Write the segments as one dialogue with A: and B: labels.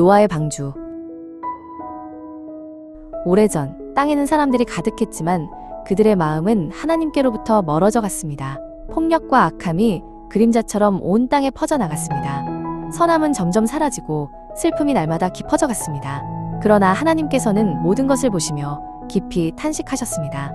A: 노아의 방주. 오래전 땅에는 사람들이 가득했지만 그들의 마음은 하나님께로부터 멀어져 갔습니다. 폭력과 악함이 그림자처럼 온 땅에 퍼져나갔습니다. 선함은 점점 사라지고 슬픔이 날마다 깊어져 갔습니다. 그러나 하나님께서는 모든 것을 보시며 깊이 탄식하셨습니다.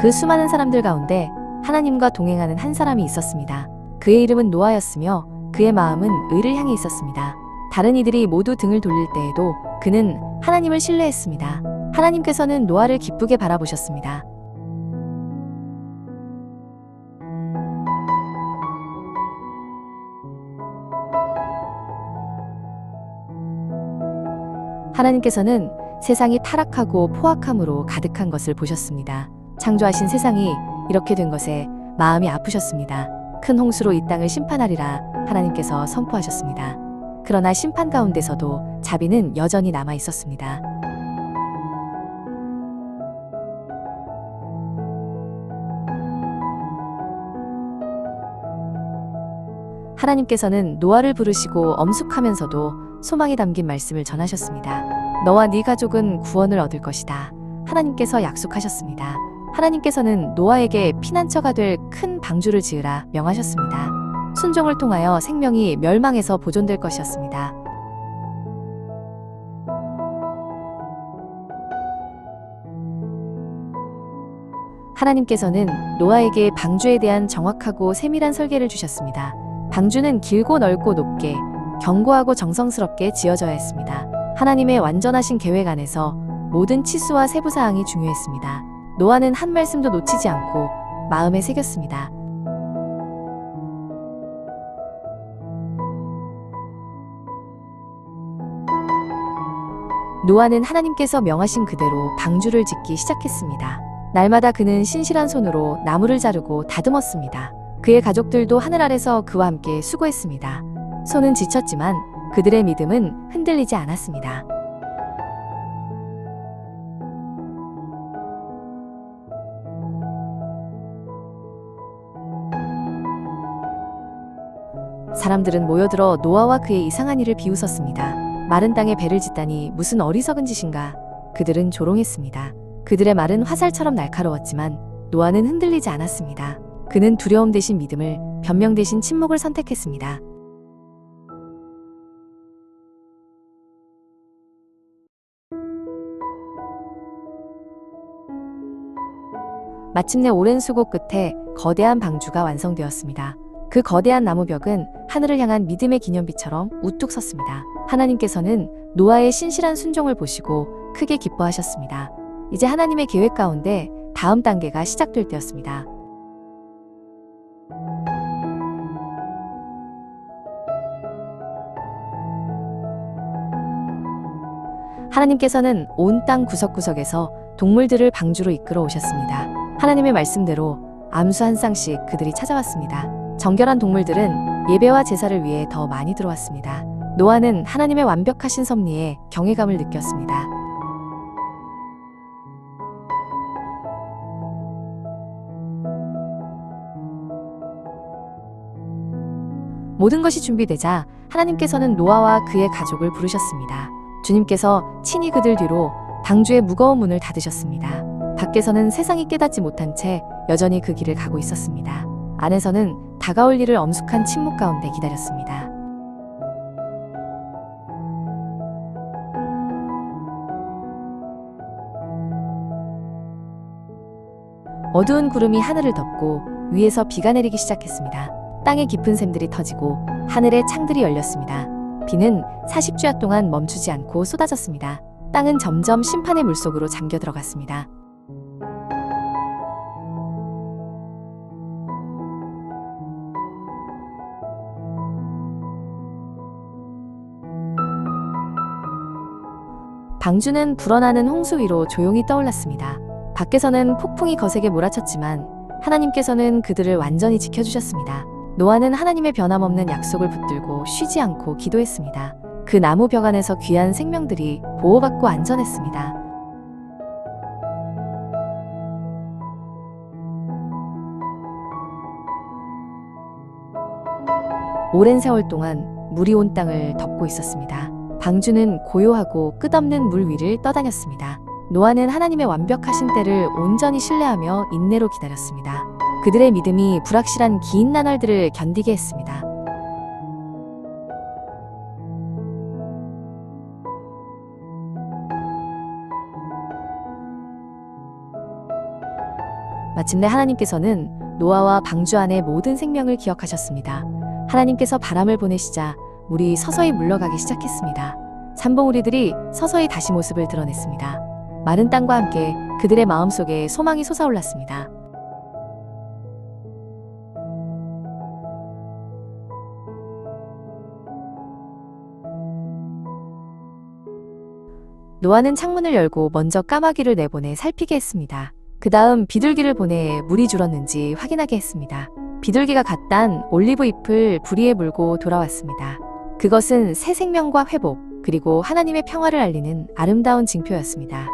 A: 그 수많은 사람들 가운데 하나님과 동행하는 한 사람이 있었습니다. 그의 이름은 노아였으며 그의 마음은 의를 향해 있었습니다. 다른 이들이 모두 등을 돌릴 때에도 그는 하나님을 신뢰했습니다. 하나님께서는 노아를 기쁘게 바라보셨습니다. 하나님께서는 세상이 타락하고 포악함으로 가득한 것을 보셨습니다. 창조하신 세상이 이렇게 된 것에 마음이 아프셨습니다. 큰 홍수로 이 땅을 심판하리라 하나님께서 선포하셨습니다. 그러나 심판 가운데서도 자비는 여전히 남아 있었습니다. 하나님께서는 노아를 부르시고 엄숙하면서도 소망이 담긴 말씀을 전하셨습니다. 너와 네 가족은 구원을 얻을 것이다. 하나님께서 약속하셨습니다. 하나님께서는 노아에게 피난처가 될 큰 방주를 지으라 명하셨습니다. 순종을 통하여 생명이 멸망에서 보존될 것이었습니다. 하나님께서는 노아에게 방주에 대한 정확하고 세밀한 설계를 주셨습니다. 방주는 길고 넓고 높게 견고하고 정성스럽게 지어져야 했습니다. 하나님의 완전하신 계획 안에서 모든 치수와 세부 사항이 중요했습니다. 노아는 한 말씀도 놓치지 않고 마음에 새겼습니다. 노아는 하나님께서 명하신 그대로 방주를 짓기 시작했습니다. 날마다 그는 신실한 손으로 나무를 자르고 다듬었습니다. 그의 가족들도 하늘 아래서 그와 함께 수고했습니다. 손은 지쳤지만 그들의 믿음은 흔들리지 않았습니다. 사람들은 모여들어 노아와 그의 이상한 일을 비웃었습니다. 마른 땅에 배를 짓다니 무슨 어리석은 짓인가. 그들은 조롱했습니다. 그들의 말은 화살처럼 날카로웠지만 노아는 흔들리지 않았습니다. 그는 두려움 대신 믿음을, 변명 대신 침묵을 선택했습니다. 마침내 오랜 수고 끝에 거대한 방주가 완성되었습니다. 그 거대한 나무벽은 하늘을 향한 믿음의 기념비처럼 우뚝 섰습니다. 하나님께서는 노아의 신실한 순종을 보시고 크게 기뻐하셨습니다. 이제 하나님의 계획 가운데 다음 단계가 시작될 때였습니다. 하나님께서는 온 땅 구석구석에서 동물들을 방주로 이끌어 오셨습니다. 하나님의 말씀대로 암수 한 쌍씩 그들이 찾아왔습니다. 정결한 동물들은 예배와 제사를 위해 더 많이 들어왔습니다. 노아는 하나님의 완벽하신 섭리에 경외감을 느꼈습니다. 모든 것이 준비되자 하나님께서는 노아와 그의 가족을 부르셨습니다. 주님께서 친히 그들 뒤로 방주의 무거운 문을 닫으셨습니다. 밖에서는 세상이 깨닫지 못한 채 여전히 그 길을 가고 있었습니다. 안에서는 다가올 일을 엄숙한 침묵 가운데 기다렸습니다. 어두운 구름이 하늘을 덮고 위에서 비가 내리기 시작했습니다. 땅의 깊은 샘들이 터지고 하늘의 창들이 열렸습니다. 비는 40주야 동안 멈추지 않고 쏟아졌습니다. 땅은 점점 심판의 물속으로 잠겨 들어갔습니다. 방주는 불어나는 홍수 위로 조용히 떠올랐습니다. 밖에서는 폭풍이 거세게 몰아쳤지만 하나님께서는 그들을 완전히 지켜주셨습니다. 노아는 하나님의 변함없는 약속을 붙들고 쉬지 않고 기도했습니다. 그 나무 벽 안에서 귀한 생명들이 보호받고 안전했습니다. 오랜 세월 동안 물이 온 땅을 덮고 있었습니다. 방주는 고요하고 끝없는 물 위를 떠다녔습니다. 노아는 하나님의 완벽하신 때를 온전히 신뢰하며 인내로 기다렸습니다. 그들의 믿음이 불확실한 긴 나날들을 견디게 했습니다. 마침내 하나님께서는 노아와 방주 안의 모든 생명을 기억하셨습니다. 하나님께서 바람을 보내시자 물이 서서히 물러가기 시작했습니다. 산봉우리들이 서서히 다시 모습을 드러냈습니다. 마른 땅과 함께 그들의 마음속에 소망이 솟아올랐습니다. 노아는 창문을 열고 먼저 까마귀를 내보내 살피게 했습니다. 그 다음 비둘기를 보내 물이 줄었는지 확인하게 했습니다. 비둘기가 갓단 올리브 잎을 부리에 물고 돌아왔습니다. 그것은 새 생명과 회복, 그리고 하나님의 평화를 알리는 아름다운 징표였습니다.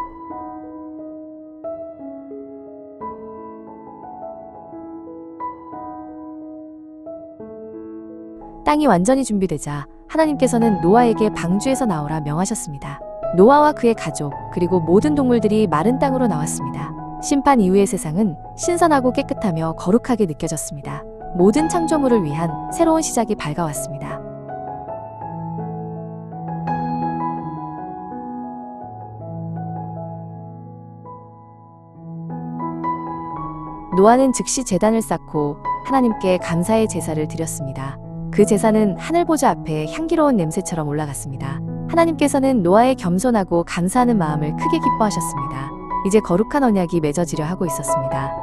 A: 땅이 완전히 준비되자 하나님께서는 노아에게 방주에서 나오라 명하셨습니다. 노아와 그의 가족, 그리고 모든 동물들이 마른 땅으로 나왔습니다. 심판 이후의 세상은 신선하고 깨끗하며 거룩하게 느껴졌습니다. 모든 창조물을 위한 새로운 시작이 밝아왔습니다. 노아는 즉시 제단을 쌓고 하나님께 감사의 제사를 드렸습니다. 그 제사는 하늘 보좌 앞에 향기로운 냄새처럼 올라갔습니다. 하나님께서는 노아의 겸손하고 감사하는 마음을 크게 기뻐하셨습니다. 이제 거룩한 언약이 맺어지려 하고 있었습니다.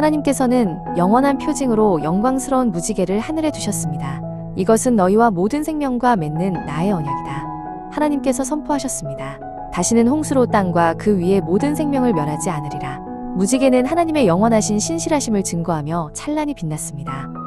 A: 하나님께서는 영원한 표징으로 영광스러운 무지개를 하늘에 두셨습니다. 이것은 너희와 모든 생명과 맺는 나의 언약이다. 하나님께서 선포하셨습니다. 다시는 홍수로 땅과 그 위의 모든 생명을 멸하지 않으리라. 무지개는 하나님의 영원하신 신실하심을 증거하며 찬란히 빛났습니다.